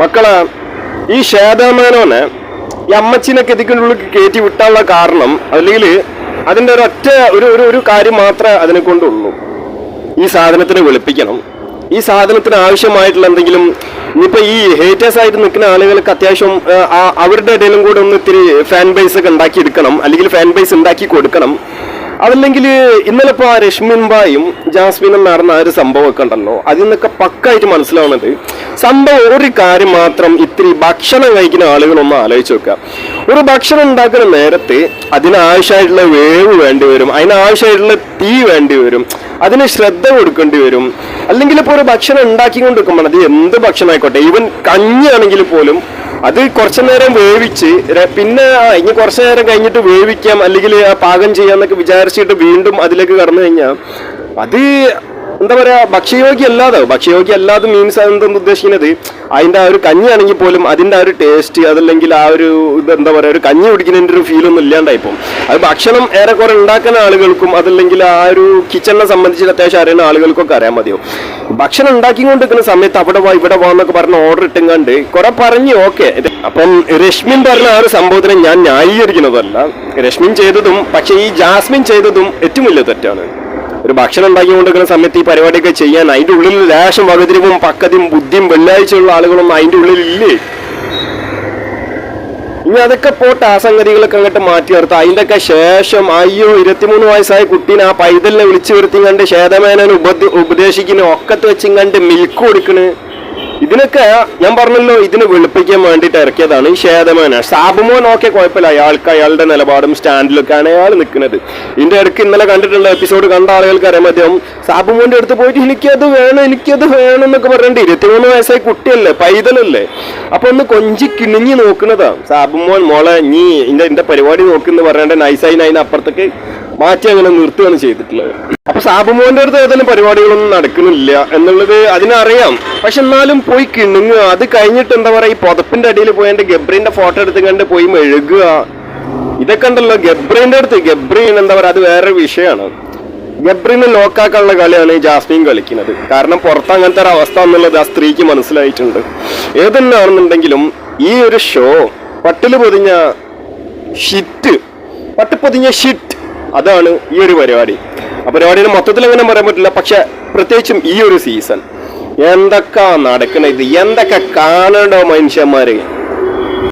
മക്കളെ ഈ ശ്വേതാമാനോനെ ഈ അമ്മച്ചിനൊക്കെ ഇതിന്റെ കയറ്റി വിട്ടാനുള്ള കാരണം അല്ലെങ്കിൽ അതിന്റെ ഒരൊറ്റ ഒരു ഒരു ഒരു കാര്യം മാത്രമേ അതിനെ കൊണ്ടുള്ളൂ. ഈ സാധനത്തിനെ വെളുപ്പിക്കണം. ഈ സാധനത്തിന് ആവശ്യമായിട്ടുള്ള എന്തെങ്കിലും ഇനിയിപ്പോൾ ഈ ഹേറ്റേഴ്സ് ആയിട്ട് നിൽക്കുന്ന ആളുകൾക്ക് അത്യാവശ്യം അവരുടെ ഇടയിലും കൂടെ ഒന്ന് ഇത്തിരി ഫാൻ ബേസ് ഒക്കെ ഉണ്ടാക്കി എടുക്കണം അല്ലെങ്കിൽ ഫാൻ ബേസ് ഉണ്ടാക്കി കൊടുക്കണം. അതല്ലെങ്കിൽ ഇന്നലെ ഇപ്പോൾ രശ്മിൻ ബായും ജാസ്മിനും നടന്ന ആ ഒരു സംഭവമൊക്കെ ഉണ്ടല്ലോ. അതിൽ നിന്നൊക്കെ പക്കായിട്ട് മനസ്സിലാവുന്നത് സംഭവം ഒരു കാര്യം മാത്രം ഇത്തിരി ഭക്ഷണം കഴിക്കുന്ന ആളുകളൊന്ന് ആലോചിച്ച് വെക്കുക ഒരു ഭക്ഷണം ഉണ്ടാക്കുന്ന നേരത്തെ അതിനാവശ്യമായിട്ടുള്ള വേവ് വേണ്ടി വരും അതിനാവശ്യമായിട്ടുള്ള തീ വേണ്ടി വരും അതിന് ശ്രദ്ധ കൊടുക്കേണ്ടി വരും. അല്ലെങ്കിൽ ഇപ്പോൾ ഒരു ഭക്ഷണം ഉണ്ടാക്കിക്കൊണ്ടിരിക്കുമ്പോൾ അത് എന്ത് ഭക്ഷണമായിക്കോട്ടെ ഈവൻ കഞ്ഞിയാണെങ്കിൽ പോലും അത് കുറച്ചു നേരം വേവിച്ച് പിന്നെ ഇനി കുറച്ചു നേരം കഴിഞ്ഞിട്ട് വേവിക്കാം അല്ലെങ്കിൽ പാകം ചെയ്യാന്നൊക്കെ വിചാരിച്ചിട്ട് വീണ്ടും അതിലേക്ക് കടന്നു കഴിഞ്ഞാൽ അത് എന്താ പറയാ ഭക്ഷ്യയോഗ്യം അല്ലാതെ ഭക്ഷ്യയോഗ്യം അല്ലാതെ മീൻസ് എന്തെന്ന് ഉദ്ദേശിക്കുന്നത്? അതിന്റെ ആ ഒരു കഞ്ഞി ആണെങ്കിൽ പോലും അതിന്റെ ആ ഒരു ടേസ്റ്റ് അതല്ലെങ്കിൽ ആ ഒരു ഇത് എന്താ പറയാ ഒരു കഞ്ഞി കുടിക്കുന്നതിന്റെ ഒരു ഫീൽ ഒന്നും ഇല്ലാണ്ടായിപ്പോൾ അത് ഭക്ഷണം ഏറെക്കുറെ ഉണ്ടാക്കുന്ന ആളുകൾക്കും അതല്ലെങ്കിൽ ആ ഒരു കിച്ചണിനെ സംബന്ധിച്ച് അത്യാവശ്യം അറിയുന്ന ആളുകൾക്കൊക്കെ അറിയാൻ മതിയോ? ഭക്ഷണം ഉണ്ടാക്കിക്കൊണ്ടിരിക്കുന്ന സമയത്ത് അവിടെ വാ ഇവിടെ വാ എന്നൊക്കെ പറഞ്ഞ് ഓർഡർ ഇട്ടും കുറെ പറഞ്ഞു ഓക്കെ അപ്പം രശ്മിൻ പറഞ്ഞ ആ ഒരു സംഭവത്തിനെ ഞാൻ ന്യായീകരിക്കുന്നതല്ല. രശ്മിൻ ചെയ്തതും പക്ഷേ ഈ ജാസ്മിൻ ചെയ്തതും ഏറ്റവും വലിയ തെറ്റാണ്. ഒരു ഭക്ഷണം ഉണ്ടാക്കിക്കൊണ്ടിരിക്കുന്ന സമയത്ത് ഈ പരിപാടിയൊക്കെ ചെയ്യാൻ അതിന്റെ ഉള്ളിൽ ലേശം വകതിരിവും പക്കതിയും ബുദ്ധിയും വെള്ളിയാഴ്ചയുള്ള ആളുകളൊന്നും അതിന്റെ ഉള്ളിൽ ഇല്ലേ? ഇനി അതൊക്കെ പോട്ട് ആ സംഗതികളൊക്കെ അങ്ങോട്ട് മാറ്റി നിർത്താം. അതിന്റെയൊക്കെ ശേഷം അയ്യോ ഇരുപത്തിമൂന്ന് വയസ്സായ കുട്ടീനെ ആ പൈതലിനെ വിളിച്ചു വരുത്തി കണ്ട് ക്ഷേതമേനെ ഉപദ് ഉപദേശിക്കുന്ന. ഒക്കത്ത് വെച്ചും കണ്ട് മിൽക്ക് കൊടുക്കണ്. ഇതിനൊക്കെ ഞാൻ പറഞ്ഞല്ലോ ഇതിനെ വെളുപ്പിക്കാൻ വേണ്ടിയിട്ട് ഇറക്കിയതാണ് ഈ ശേതമേന സാബുമോൻ ഓക്കെ കുഴപ്പമില്ല. അയാൾക്ക് അയാളുടെ നിലപാടും സ്റ്റാൻഡിലൊക്കെയാണ് അയാൾ നിൽക്കുന്നത്. ഇതിന്റെ ഇടയ്ക്ക് ഇന്നലെ കണ്ടിട്ടുള്ള എപ്പിസോഡ് കണ്ട ആളുകൾക്ക് അറിയാൻ മതിയാവും സാബുമോന്റെ അടുത്ത് പോയിട്ട് എനിക്കത് വേണം എനിക്കത് വേണം എന്നൊക്കെ പറഞ്ഞിട്ട് ഇരുപത്തിമൂന്ന് വയസ്സായി കുട്ടിയല്ലേ പൈതലല്ലേ? അപ്പൊ ഒന്ന് കൊഞ്ചി കിണിഞ്ഞി നോക്കുന്നതാ. സാബുമോൻ മോളെ നീ എന്റെ പരിപാടി നോക്കുന്നു പറഞ്ഞിട്ട് നൈസായി നൈന അപ്പുറത്തേക്ക് മാറ്റി അങ്ങനെ നിർത്തുകയാണ് ചെയ്തിട്ടുള്ളത്. അപ്പൊ സാബുമോന്റെ അടുത്ത് ഏതെങ്കിലും പരിപാടികളൊന്നും നടക്കുന്നില്ല എന്നുള്ളത് അതിനറിയാം. പക്ഷെ എന്നാലും പോയി കിണുങ്ങുക. അത് കഴിഞ്ഞിട്ട് എന്താ പറയാ ഈ പുതപ്പിന്റെ അടിയിൽ പോയി എന്റെ ഗബ്രീന്റെ ഫോട്ടോ എടുത്ത് കണ്ട് പോയി മെഴുകുക. ഇതൊക്കെ ഉണ്ടല്ലോ ഗബ്രീന്റെ അടുത്ത്. ഗബ്രീൻ എന്താ പറയാ അത് വേറെ വിഷയമാണ്. ഗബ്രീനെ ലോക്കാക്കാനുള്ള കളിയാണ് ഈ ജാസ്മിൻ കളിക്കുന്നത്. കാരണം പുറത്ത് അങ്ങനത്തെ ഒരു അവസ്ഥ എന്നുള്ളത് ആ സ്ത്രീക്ക് മനസ്സിലായിട്ടുണ്ട്. ഏതെന്നാണെന്നുണ്ടെങ്കിലും ഈ ഒരു ഷോ പട്ടിൽ പൊതിഞ്ഞ ഷിറ്റ് പട്ടു പൊതിഞ്ഞ ഷിറ്റ് അതാണ് ഈ ഒരു പരിപാടി. ആ പരിപാടിയുടെ മൊത്തത്തിൽ അങ്ങനെ പറയാൻ പറ്റില്ല. പക്ഷെ പ്രത്യേകിച്ചും ഈ ഒരു സീസൺ എന്തൊക്കെ നടക്കണ ഇത് എന്തൊക്കെ കാണണ്ടോ മനുഷ്യന്മാര്